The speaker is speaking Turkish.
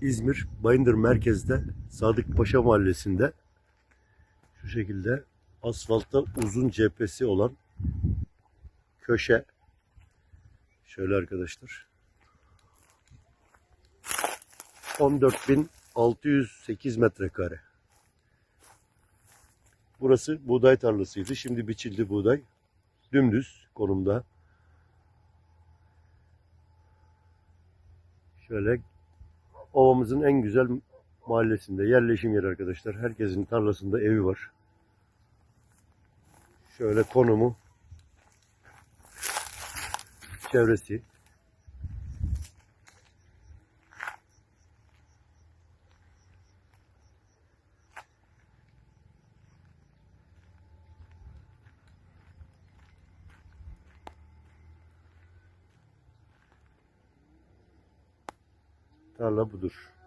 İzmir Bayındır merkezde Sadık Paşa Mahallesi'nde şu şekilde asfaltta uzun cephesi olan köşe şöyle arkadaşlar 14.608 metrekare. Burası buğday tarlasıydı. Şimdi biçildi buğday. Dümdüz konumda. Şöyle ovamızın en güzel mahallesinde yerleşim yeri arkadaşlar. Herkesin tarlasında evi var. Şöyle konumu çevresi tarla budur.